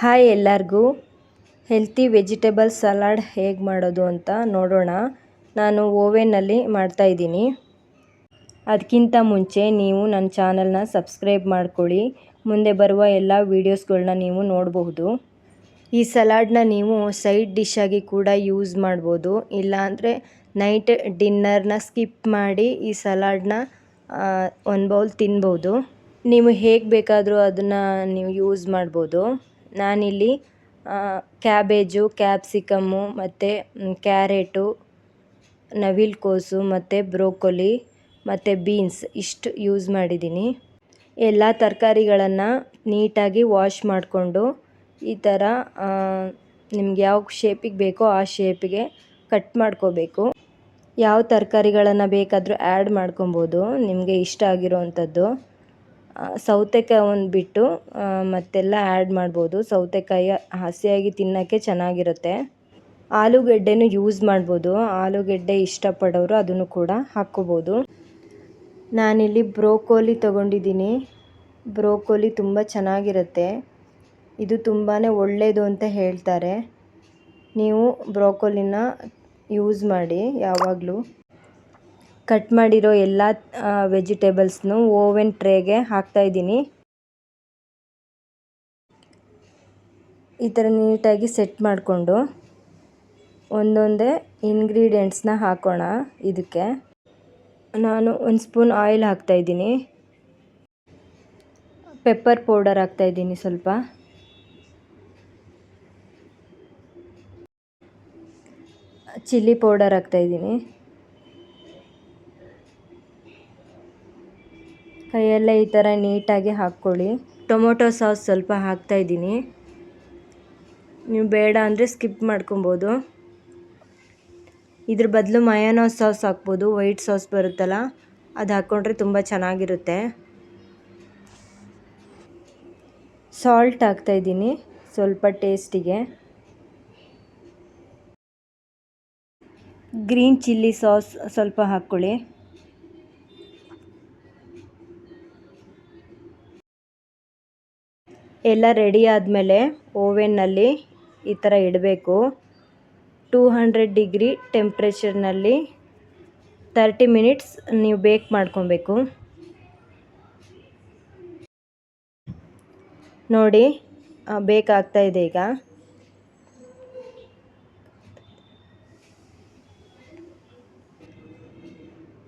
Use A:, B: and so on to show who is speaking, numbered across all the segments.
A: Hi ಎಲ್ಲರಿಗೂ. Healthy vegetable salad ಹೇಗೆ ಮಾಡೋದು ಅಂತ ನೋಡೋಣ. ನಾನು ಓವೆನಲ್ಲಿ ಮಾಡ್ತಾಯಿದ್ದೀನಿ ಅದಕ್ಕಿಂತ ಮುಂಚೆ ನೀವು ನನ್ನ ಚಾನಲ್ನ ಸಬ್ಸ್ಕ್ರೈಬ್ ಮಾಡ್ಕೊಳ್ಳಿ. ಮುಂದೆ ಬರುವ ಎಲ್ಲ ವೀಡಿಯೋಸ್ಗಳನ್ನ ನೀವು ನೋಡಬಹುದು. ಈ ಸಲಾಡ್ನ ನೀವು ಸೈಡ್ ಡಿಶ್ಶಾಗಿ ಕೂಡ ಯೂಸ್ ಮಾಡ್ಬೋದು. ಇಲ್ಲಾಂದರೆ ನೈಟ್ ಡಿನ್ನರ್ನ ಸ್ಕಿಪ್ ಮಾಡಿ ಈ ಸಲಾಡ್ನ ಒಂದು ಬೌಲ್ ತಿನ್ಬೋದು. ನೀವು ಹೇಗೆ ಬೇಕಾದರೂ ಅದನ್ನು ನೀವು ಯೂಸ್ ಮಾಡ್ಬೋದು. ನಾನಿಲ್ಲಿ ಕ್ಯಾಬೇಜು, ಕ್ಯಾಪ್ಸಿಕಮ್ಮು, ಮತ್ತು ಕ್ಯಾರೆಟು ನವಿಲುಕೋಸು ಮತ್ತು ಬ್ರೋಕೊಲಿ, ಮತ್ತು ಬೀನ್ಸ್ ಇಷ್ಟು ಯೂಸ್ ಮಾಡಿದ್ದೀನಿ. ಎಲ್ಲ ತರಕಾರಿಗಳನ್ನು ನೀಟಾಗಿ ವಾಶ್ ಮಾಡಿಕೊಂಡು, ಈ ಥರ ನಿಮ್ಗೆ ಯಾವ ಶೇಪಿಗೆ ಬೇಕೋ ಆ ಶೇಪಿಗೆ ಕಟ್ ಮಾಡ್ಕೋಬೇಕು. ಯಾವ ತರಕಾರಿಗಳನ್ನು ಬೇಕಾದರೂ ಆ್ಯಡ್ ಮಾಡ್ಕೊಬೋದು, ನಿಮಗೆ ಇಷ್ಟ ಆಗಿರೋ ಅಂಥದ್ದು ಸೌತೆಕಾಯಿ ಒಂದು ಬಿಟ್ಟು ಮತ್ತೆಲ್ಲ ಆ್ಯಡ್ ಮಾಡ್ಬೋದು. ಸೌತೆಕಾಯಿ ಹಸಿಯಾಗಿ ತಿನ್ನೋಕ್ಕೆ ಚೆನ್ನಾಗಿರುತ್ತೆ. ಆಲೂಗೆಡ್ಡೆನೂ ಯೂಸ್ ಮಾಡ್ಬೋದು. ಆಲೂಗೆಡ್ಡೆ ಇಷ್ಟಪಡೋರು ಅದನ್ನು ಕೂಡ ಹಾಕ್ಕೋಬೋದು. ನಾನಿಲ್ಲಿ ಬ್ರೋಕೋಲಿ ತೊಗೊಂಡಿದ್ದೀನಿ. ಬ್ರೋಕೋಲಿ ತುಂಬ ಚೆನ್ನಾಗಿರುತ್ತೆ. ಇದು ತುಂಬಾ ಒಳ್ಳೆಯದು ಅಂತ ಹೇಳ್ತಾರೆ. ನೀವು ಬ್ರೋಕೋಲಿನ ಯೂಸ್ ಮಾಡಿ ಯಾವಾಗಲೂ. ಕಟ್ ಮಾಡಿರೋ ಎಲ್ಲ ವೆಜಿಟೇಬಲ್ಸ್ನು ಓವೆನ್ ಟ್ರೇಗೆ ಹಾಕ್ತಾಯಿದ್ದೀನಿ ಈ ಥರ ನೀಟಾಗಿ ಸೆಟ್ ಮಾಡಿಕೊಂಡು ಒಂದೊಂದೇ ಇಂಗ್ರೀಡಿಯೆಂಟ್ಸ್ನ ಹಾಕೋಣ ಇದಕ್ಕೆ. ನಾನು ಒಂದು ಸ್ಪೂನ್ ಆಯಿಲ್ ಹಾಕ್ತಾಯಿದ್ದೀನಿ ಪೆಪ್ಪರ್ ಪೌಡರ್ ಹಾಕ್ತಾಯಿದ್ದೀನಿ ಸ್ವಲ್ಪ. ಚಿಲ್ಲಿ ಪೌಡರ್ ಹಾಕ್ತಾಯಿದ್ದೀನಿ ಕೈಯಲ್ಲೇ ಈ ಥರ ನೀಟಾಗಿ ಹಾಕ್ಕೊಳ್ಳಿ. ಟೊಮೊಟೊ ಸಾಸ್ ಸ್ವಲ್ಪ ಹಾಕ್ತಾಯಿದ್ದೀನಿ ನೀವು ಬೇಡ ಅಂದರೆ ಸ್ಕಿಪ್ ಮಾಡ್ಕೊಬೋದು. ಇದ್ರ ಬದಲು ಮಯೋನೋ ಸಾಸ್ ಹಾಕ್ಬೋದು. ವೈಟ್ ಸಾಸ್ ಬರುತ್ತಲ್ಲ, ಅದು ಹಾಕ್ಕೊಂಡ್ರೆ ತುಂಬ ಚೆನ್ನಾಗಿರುತ್ತೆ. ಸಾಲ್ಟ್ ಹಾಕ್ತಾಯಿದ್ದೀನಿ ಸ್ವಲ್ಪ ಟೇಸ್ಟಿಗೆ. ಗ್ರೀನ್ ಚಿಲ್ಲಿ ಸಾಸ್ ಸ್ವಲ್ಪ ಹಾಕ್ಕೊಳ್ಳಿ. ಎಲ್ಲ ರೆಡಿ ಆದಮೇಲೆ ಓವೆನ್ನಲ್ಲಿ ಈ ಥರ ಇಡಬೇಕು. ಟೂ ಹಂಡ್ರೆಡ್ ಡಿಗ್ರಿ ಟೆಂಪ್ರೇಚರ್ನಲ್ಲಿ ತರ್ಟಿ ಮಿನಿಟ್ಸ್ ನೀವು ಬೇಕ್ ಮಾಡ್ಕೊಬೇಕು. ನೋಡಿ ಬೇಕಾಗ್ತಾ ಇದೆ ಈಗ.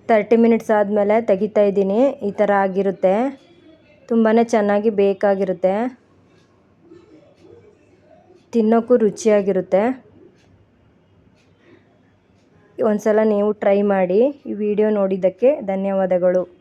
A: ತರ್ಟಿ ಮಿನಿಟ್ಸ್ ಆದಮೇಲೆ ತೆಗಿತಾ ಇದ್ದೀನಿ. ಈ ಥರ ಆಗಿರುತ್ತೆ. ತುಂಬಾ ಚೆನ್ನಾಗಿ ಬೇಕಾಗಿರುತ್ತೆ. ತಿನ್ನೋಕ್ಕೂ ರುಚಿಯಾಗಿರುತ್ತೆ. ಒಂದು ಸಲ ನೀವು ಟ್ರೈ ಮಾಡಿ ಈ ವಿಡಿಯೋ ನೋಡಿದ್ದಕ್ಕೆ ಧನ್ಯವಾದಗಳು.